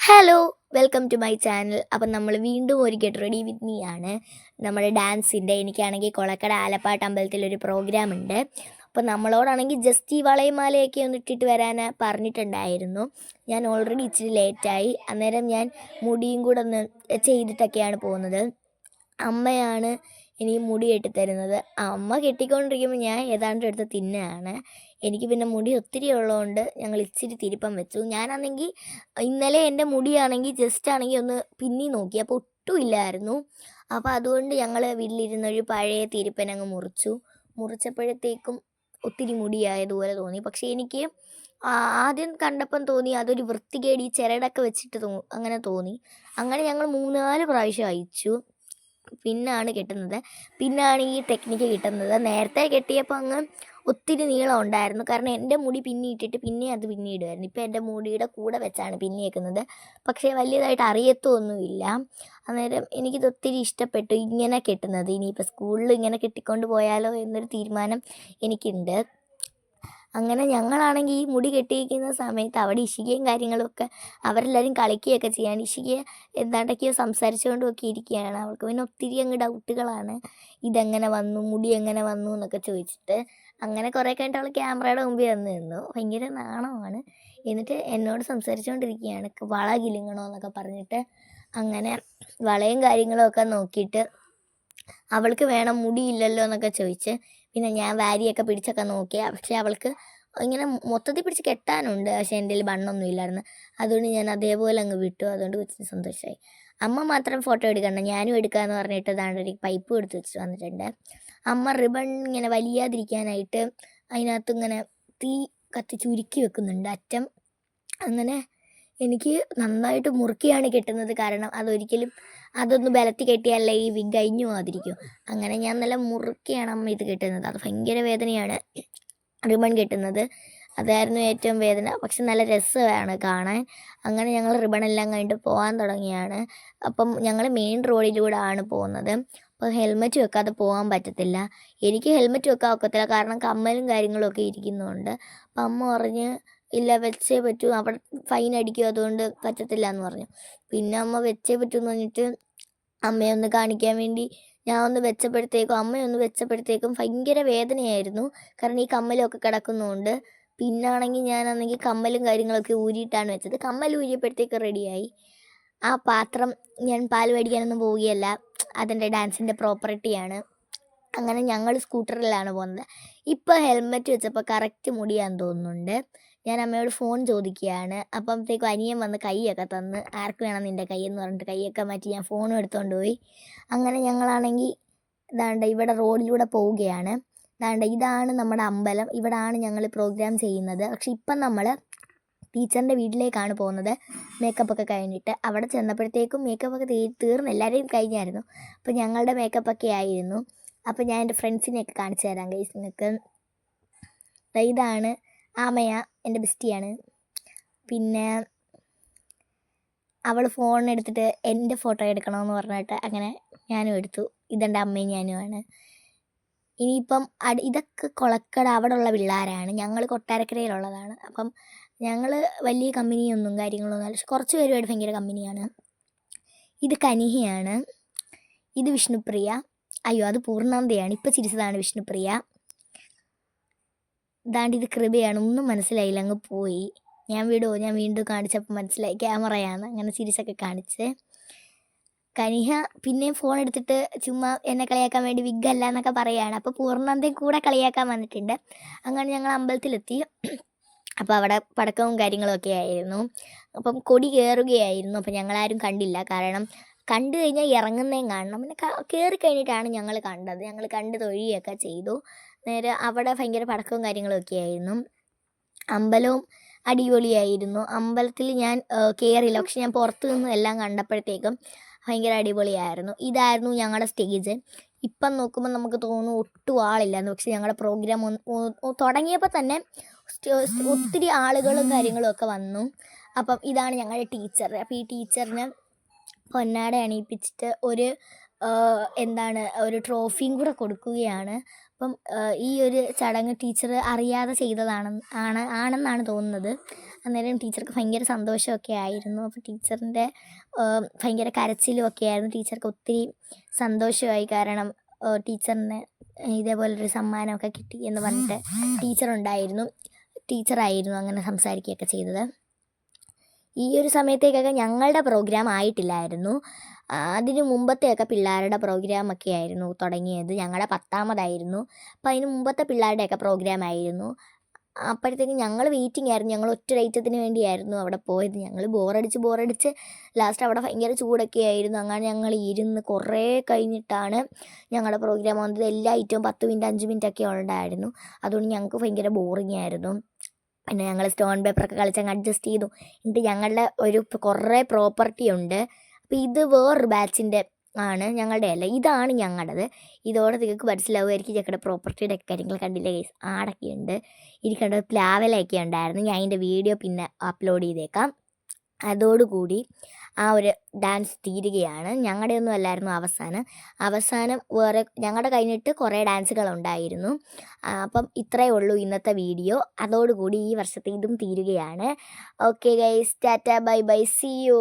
Hello welcome to my channel അപ്പം നമ്മൾ വീണ്ടും ഒരു ഗെറ്റ് റെഡി വിത്ത് മീ ആണ്. നമ്മുടെ ഡാൻസിന്റെ എനിക്കാണെങ്കിൽ കൊളക്കട ആലപ്പാട്ട് അമ്പലത്തിൽ ഒരു പ്രോഗ്രാം ഉണ്ട്. അപ്പോൾ നമ്മളോടാണെങ്കിൽ ജസ്റ്റ് ഈ വളയമാലയൊക്കെ ഒന്ന് ഇട്ടിട്ട് വരാൻ പറഞ്ഞിട്ടുണ്ടായിരുന്നു. ഞാൻ ഓൾറെഡി ഇച്ചിരി ലേറ്റായി അന്നേരം ഞാൻ മുടിയും കൂടെ ഒന്ന് ചെയ്തിട്ടൊക്കെയാണ് പോകുന്നത്. അമ്മയാണ് ഇനി മുടി കെട്ടിത്തരുന്നത്. അമ്മ കെട്ടിക്കൊണ്ടിരിക്കുമ്പോൾ ഞാൻ ഏതാണ്ട് എടുത്ത് തിന്നാണ്. എനിക്ക് പിന്നെ മുടി ഒത്തിരി ഉള്ളതുകൊണ്ട് ഞങ്ങൾ ഇച്ചിരി തിരുപ്പം വെച്ചു. ഞാനാണെങ്കിൽ ഇന്നലെ എന്റെ മുടിയാണെങ്കിൽ ജസ്റ്റ് ആണെങ്കിൽ ഒന്ന് പിന്നി നോക്കി. അപ്പോൾ ഒട്ടും ഇല്ലായിരുന്നു. അപ്പോൾ അതുകൊണ്ട് ഞങ്ങൾ വീട്ടിലിരുന്നൊരു പഴയ തിരുപ്പനങ്ങ് മുറിച്ചു. മുറിച്ചപ്പോഴത്തേക്കും ഒത്തിരി മുടിയായതുപോലെ തോന്നി. പക്ഷേ എനിക്ക് ആദ്യം കണ്ടപ്പം തോന്നി അതൊരു വൃത്തികേടി ചിരടൊക്കെ വെച്ചിട്ട് തോ അങ്ങനെ തോന്നി. അങ്ങനെ ഞങ്ങൾ മൂന്നാൽ പ്രാവശ്യം അയച്ചു പിന്നാണ് കെട്ടുന്നത്. പിന്നാണ് ഈ ടെക്നിക്ക് കിട്ടുന്നത്. നേരത്തെ കെട്ടിയപ്പോൾ അങ്ങ് ഒത്തിരി നീളം ഉണ്ടായിരുന്നു. കാരണം എന്റെ മുടി പിന്നി ഇട്ടിട്ട് പിന്നെ അത് പിന്നി ഇടുമായിരുന്നു ഇപ്പോൾ എന്റെ മുടിയുടെ കൂടെ വെച്ചാണ് പിന്നിയേക്കുന്നത് പക്ഷേ വലിയതായിട്ട് അറിയത്തൊന്നുമില്ല. അന്നേരം എനിക്കിത് ഒത്തിരി ഇഷ്ടപ്പെട്ടു ഇങ്ങനെ കെട്ടുന്നത്. ഇനിയിപ്പോൾ സ്കൂളിൽ ഇങ്ങനെ കെട്ടിക്കൊണ്ട് പോയാലോ എന്നൊരു തീരുമാനം എനിക്കുണ്ട്. അങ്ങനെ ഞങ്ങളാണെങ്കിൽ ഈ മുടി കെട്ടിയിരിക്കുന്ന സമയത്ത് അവിടെ ഇഷികയും കാര്യങ്ങളൊക്കെ അവരെല്ലാവരും കളിക്കുകയൊക്കെ ചെയ്യാണ് ഇഷിക എന്താണ്ടൊക്കെയോ സംസാരിച്ചുകൊണ്ടും ഒക്കെ ഇരിക്കുകയാണ്. അവൾക്ക് പിന്നെ ഒത്തിരി അങ്ങ് ഡൗട്ടുകളാണ്. ഇതെങ്ങനെ വന്നു? മുടി എങ്ങനെ വന്നു? എന്നൊക്കെ ചോദിച്ചിട്ട് അങ്ങനെ കുറേ കഴിഞ്ഞിട്ട് അവൾ ക്യാമറയുടെ മുമ്പിൽ വന്ന് നിന്നു. ഭയങ്കര നാണമാണ്. എന്നിട്ട് എന്നോട് സംസാരിച്ചുകൊണ്ടിരിക്കുകയാണ്. വള കിലുങ്ങണോ എന്നൊക്കെ പറഞ്ഞിട്ട് അങ്ങനെ വളയും കാര്യങ്ങളും ഒക്കെ നോക്കിയിട്ട് അവൾക്ക് വേണം മുടിയില്ലല്ലോ എന്നൊക്കെ ചോദിച്ച് പിന്നെ ഞാൻ വാരിയൊക്കെ പിടിച്ചൊക്കെ നോക്കി. പക്ഷേ അവൾക്ക് ഇങ്ങനെ മൊത്തത്തിൽ പിടിച്ച് കെട്ടാനുണ്ട്. പക്ഷേ എന്റെ കയ്യിൽ ബണ്ണൊന്നും ഇല്ലായിരുന്നു. അതുകൊണ്ട് ഞാൻ അതേപോലെ അങ്ങ് വിട്ടു. അതുകൊണ്ട് കൊച്ചിന് സന്തോഷമായി അമ്മ മാത്രം ഫോട്ടോ എടുക്കണ്ട. ഞാനും എടുക്കാമെന്ന് പറഞ്ഞിട്ട് ദാണ്ട് ഒരു പൈപ്പ് എടുത്ത് വെച്ച് വന്നിട്ടുണ്ട്. അമ്മ റിബൺ ഇങ്ങനെ വലിയാതിരിക്കാനായിട്ട് അതിനകത്ത് ഇങ്ങനെ തീ കത്തി ചുരുക്കി വെക്കുന്നുണ്ട്. അറ്റം അങ്ങനെ എനിക്ക് നന്നായിട്ട് മുറുക്കിയാണ് കെട്ടുന്നത്. കാരണം അതൊരിക്കലും അതൊന്ന് ബലത്തിൽ കെട്ടിയാലേ ഈ വിഗ് അഴിഞ്ഞു പോകാതിരിക്കും. അങ്ങനെ ഞാൻ നല്ല മുറുക്കിയാണ് അമ്മ ഇത് കെട്ടുന്നത്. അത് ഭയങ്കര വേദനയാണ് റിബൺ കെട്ടുന്നത്. അതായിരുന്നു ഏറ്റവും വേദന. പക്ഷെ നല്ല രസമാണ് കാണാൻ. അങ്ങനെ ഞങ്ങൾ റിബൺ എല്ലാം കഴിഞ്ഞിട്ട് പോകാൻ തുടങ്ങിയാണ്. അപ്പം ഞങ്ങൾ മെയിൻ റോഡിലൂടെ ആണ് പോകുന്നത്. അപ്പോൾ ഹെൽമെറ്റ് വെക്കാതെ പോകാൻ പറ്റത്തില്ല. എനിക്ക് ഹെൽമെറ്റ് വെക്കാൻ ഒക്കത്തില്ല. കാരണം കമ്മലും കാര്യങ്ങളും ഒക്കെ ഇരിക്കുന്നുണ്ട്. അപ്പം അമ്മ പറഞ്ഞ് ഇല്ല വെച്ചേ പറ്റൂ. അവിടെ ഫൈൻ അടിക്കും. അതുകൊണ്ട് പറ്റത്തില്ല എന്ന് പറഞ്ഞു. പിന്നെ അമ്മ വെച്ചേ പറ്റൂന്ന് പറഞ്ഞിട്ട് അമ്മയെ ഒന്ന് കാണിക്കാൻ വേണ്ടി ഞാൻ ഒന്ന് വെച്ചപ്പോഴത്തേക്കും അമ്മയൊന്ന് വെച്ചപ്പോഴത്തേക്കും ഭയങ്കര വേദനയായിരുന്നു. കാരണം ഈ കമ്മലൊക്കെ കിടക്കുന്നതുകൊണ്ട് പിന്നാണെങ്കിൽ ഞാനാണെങ്കിൽ കമ്മലും കാര്യങ്ങളൊക്കെ ഊരിയിട്ടാണ് വെച്ചത്. കമ്മൽ ഊരിയപ്പോഴത്തേക്ക് റെഡിയായി ആ പാത്രം ഞാൻ പാൽ മേടിക്കാനൊന്നും പോവുകയല്ല. അതെന്റെ ഡാൻസിന്റെ പ്രോപ്പർട്ടിയാണ് അങ്ങനെ ഞങ്ങൾ സ്കൂട്ടറിലാണ് പോകുന്നത്. ഇപ്പോൾ ഹെൽമെറ്റ് വെച്ചപ്പോൾ കറക്റ്റ് മുടിയാന്ന് തോന്നുന്നുണ്ട്. ഞാൻ അമ്മയോട് ഫോൺ ചോദിക്കുകയാണ്. അപ്പോഴത്തേക്കും അനിയൻ വന്ന് കൈയൊക്കെ തന്ന് ആർക്ക് വേണം നിന്റെ കൈ? എന്ന് പറഞ്ഞിട്ട് കൈയൊക്കെ മാറ്റി ഞാൻ ഫോണും എടുത്തുകൊണ്ട് പോയി. അങ്ങനെ ഞങ്ങളാണെങ്കിൽ ഇതാണ്ട് ഇവിടെ റോഡിലൂടെ പോവുകയാണ്. ഇതാണ്ട് ഇതാണ് നമ്മുടെ അമ്പലം. ഇവിടാണ് ഞങ്ങൾ പ്രോഗ്രാം ചെയ്യുന്നത്. പക്ഷെ ഇപ്പം നമ്മൾ ടീച്ചറിന്റെ വീട്ടിലേക്കാണ് പോകുന്നത്. മേക്കപ്പ് ഒക്കെ കഴിഞ്ഞിട്ട്. അവിടെ ചെന്നപ്പോഴത്തേക്കും മേക്കപ്പ് ഒക്കെ തീ തീർന്നു എല്ലാവരെയും കഴിഞ്ഞായിരുന്നു. അപ്പോൾ ഞങ്ങളുടെ മേക്കപ്പ് ഒക്കെ ആയിരുന്നു. അപ്പോൾ ഞാൻ എന്റെ ഫ്രണ്ട്സിനെയൊക്കെ കാണിച്ചു തരാം ഗൈസ് നിങ്ങൾക്ക് ഇതാണ് ആമയ എന്റെ ബെസ്റ്റിയാണ്. പിന്നെ അവൾ ഫോൺ എടുത്തിട്ട് എന്റെ ഫോട്ടോ എടുക്കണമെന്ന് പറഞ്ഞിട്ട് അങ്ങനെ ഞാനും എടുത്തു. ഇതെന്റെ അമ്മയും ഞാനുമാണ് ഇനിയിപ്പം അടി ഇതൊക്കെ കൊളക്കട അവിടെ ഉള്ള പിള്ളേരാണ്. ഞങ്ങൾ കൊട്ടാരക്കരയിലുള്ളതാണ്. അപ്പം ഞങ്ങൾ വലിയ കമ്പനിയൊന്നും കാര്യങ്ങളൊന്നും അല്ല. പക്ഷെ കുറച്ച് പേരുമായിട്ട് ഭയങ്കര കമ്പനിയാണ്. ഇത് കനിഹയാണ്. ഇത് വിഷ്ണുപ്രിയ. അയ്യോ അത് പൂർണാന്തയാണ്. ഇപ്പം ചിരിച്ചതാണ് വിഷ്ണുപ്രിയ. ഇതാണ്ട് ഇത് കൃപയാണ്. ഒന്നും മനസ്സിലായില്ല. അങ്ങ് പോയി. ഞാൻ വിടുമോ ഞാൻ വീണ്ടും കാണിച്ചപ്പോൾ മനസ്സിലായി. ക്യാമറയാണ്. അങ്ങനെ ചിരിച്ചൊക്കെ കാണിച്ച്. കനിഹ പിന്നെയും ഫോൺ എടുത്തിട്ട് ചുമ്മാ എന്നെ കളിയാക്കാൻ വേണ്ടി വിഗല്ല എന്നൊക്കെ പറയുകയാണ് അപ്പോൾ പൂർണന്തയും കൂടെ കളിയാക്കാൻ വന്നിട്ടുണ്ട്. അങ്ങനെ ഞങ്ങൾ അമ്പലത്തിലെത്തി. അപ്പോൾ അവിടെ പടക്കവും കാര്യങ്ങളൊക്കെ ആയിരുന്നു. അപ്പം കൊടി കയറുകയായിരുന്നു അപ്പം ഞങ്ങളാരും കണ്ടില്ല. കാരണം കണ്ടു കഴിഞ്ഞാൽ ഇറങ്ങുന്നതും കാണണം. പിന്നെ കയറി കഴിഞ്ഞിട്ടാണ് ഞങ്ങൾ കണ്ടത്. ഞങ്ങൾ കണ്ട് തൊഴിയൊക്കെ ചെയ്തു. നേരെ അവിടെ ഭയങ്കര പടക്കവും കാര്യങ്ങളൊക്കെ ആയിരുന്നു. അമ്പലവും അടിപൊളിയായിരുന്നു. അമ്പലത്തിൽ ഞാൻ കയറിയില്ല പക്ഷെ ഞാൻ പുറത്തു നിന്നും എല്ലാം കണ്ടപ്പോഴത്തേക്കും ഭയങ്കര അടിപൊളിയായിരുന്നു. ഇതായിരുന്നു ഞങ്ങളുടെ സ്റ്റേജ്. ഇപ്പം നോക്കുമ്പോൾ നമുക്ക് തോന്നുന്നു ഒട്ടും ആളില്ലായിരുന്നു. പക്ഷെ ഞങ്ങളുടെ പ്രോഗ്രാം തുടങ്ങിയപ്പോൾ തന്നെ ഒത്തിരി ആളുകളും കാര്യങ്ങളും ഒക്കെ വന്നു. അപ്പം ഇതാണ് ഞങ്ങളുടെ ടീച്ചർ അപ്പോൾ ഈ ടീച്ചറിന് പൊന്നാട അണിയിപ്പിച്ചിട്ട് ഒരു എന്താണ് ഒരു ട്രോഫിയും കൂടെ കൊടുക്കുകയാണ്. അപ്പം ഈ ഒരു ചടങ്ങ് ടീച്ചർ അറിയാതെ ചെയ്തതാണ് ആണ് ആണെന്നാണ് തോന്നുന്നത്. അന്നേരം ടീച്ചർക്ക് ഭയങ്കര സന്തോഷമൊക്കെ ആയിരുന്നു. അപ്പോൾ ടീച്ചറിന്റെ ഭയങ്കര കരച്ചിലും ഒക്കെ ആയിരുന്നു. ടീച്ചർക്ക് ഒത്തിരി സന്തോഷമായി. കാരണം ടീച്ചറിന് ഇതേപോലൊരു സമ്മാനമൊക്കെ കിട്ടി എന്ന് പറഞ്ഞിട്ട് ടീച്ചറുണ്ടായിരുന്നു. ടീച്ചറായിരുന്നു അങ്ങനെ സംസാരിക്കുകയൊക്കെ ചെയ്തത്. ഈ ഒരു സമയത്തേക്കൊക്കെ ഞങ്ങളുടെ പ്രോഗ്രാം ആയിട്ടില്ലായിരുന്നു. അതിനു മുമ്പത്തെയൊക്കെ പിള്ളേരുടെ പ്രോഗ്രാമൊക്കെ ആയിരുന്നു തുടങ്ങിയത്. ഞങ്ങളുടെ പത്താമതായിരുന്നു. അപ്പോൾ അതിന് മുമ്പത്തെ പിള്ളേരുടെയൊക്കെ പ്രോഗ്രാം ആയിരുന്നു. അപ്പോഴത്തേക്കും ഞങ്ങൾ വെയിറ്റിംഗ് ആയിരുന്നു. ഞങ്ങൾ ഒറ്റ ഒറ്റയറ്റത്തിന് വേണ്ടിയായിരുന്നു അവിടെ പോയത്. ഞങ്ങൾ ബോറടിച്ച് ബോറടിച്ച് ലാസ്റ്റ് അവിടെ ഭയങ്കര ചൂടൊക്കെ ആയിരുന്നു. അങ്ങനെ ഞങ്ങൾ ഇരുന്ന് കുറേ കഴിഞ്ഞിട്ടാണ് ഞങ്ങളുടെ പ്രോഗ്രാം വന്നത്. എല്ലാ ഐറ്റവും പത്ത് മിനിറ്റ് അഞ്ച് മിനിറ്റ് ഒക്കെ ഉണ്ടായിരുന്നു. അതുകൊണ്ട് ഞങ്ങൾക്ക് ഭയങ്കര ബോറിംഗ് ആയിരുന്നു. പിന്നെ ഞങ്ങൾ സ്റ്റോൺ പേപ്പറൊക്കെ കളിച്ച് അങ്ങ് അഡ്ജസ്റ്റ് ചെയ്തു. എന്നിട്ട് ഞങ്ങളുടെ ഒരു കുറേ പ്രോപ്പർട്ടി ഉണ്ട്. അപ്പോൾ ഇത് വേറൊരു ബാച്ചിന്റെ ആണ് ഞങ്ങളുടെ അല്ല. ഇതാണ് ഞങ്ങളുടേത് ഇതോടെ നിങ്ങൾക്ക് മനസ്സിലാവുമായിരിക്കും ഞങ്ങളുടെ പ്രോപ്പർട്ടിയുടെ ഒക്കെ കാര്യങ്ങൾ കണ്ടില്ലേ കേസ് ആടൊക്കെ ഉണ്ട് ഇരിക്കേണ്ട പ്ലാവലൊക്കെ ഉണ്ടായിരുന്നു. ഞാൻ അതിന്റെ വീഡിയോ പിന്നെ അപ്ലോഡ് ചെയ്തേക്കാം. അതോടുകൂടി ആ ഒരു ഡാൻസ് തീരുകയാണ്. ഞങ്ങളുടെ ഒന്നും അല്ലായിരുന്നു അവസാനം. അവസാനം വേറെ ഞങ്ങളുടെ കഴിഞ്ഞിട്ട് കുറേ ഡാൻസുകളുണ്ടായിരുന്നു അപ്പം ഇത്രയേ ഉള്ളൂ ഇന്നത്തെ വീഡിയോ. അതോടുകൂടി ഈ വർഷത്തെ ഇതും തീരുകയാണ്. Okay guys tata bye bye see you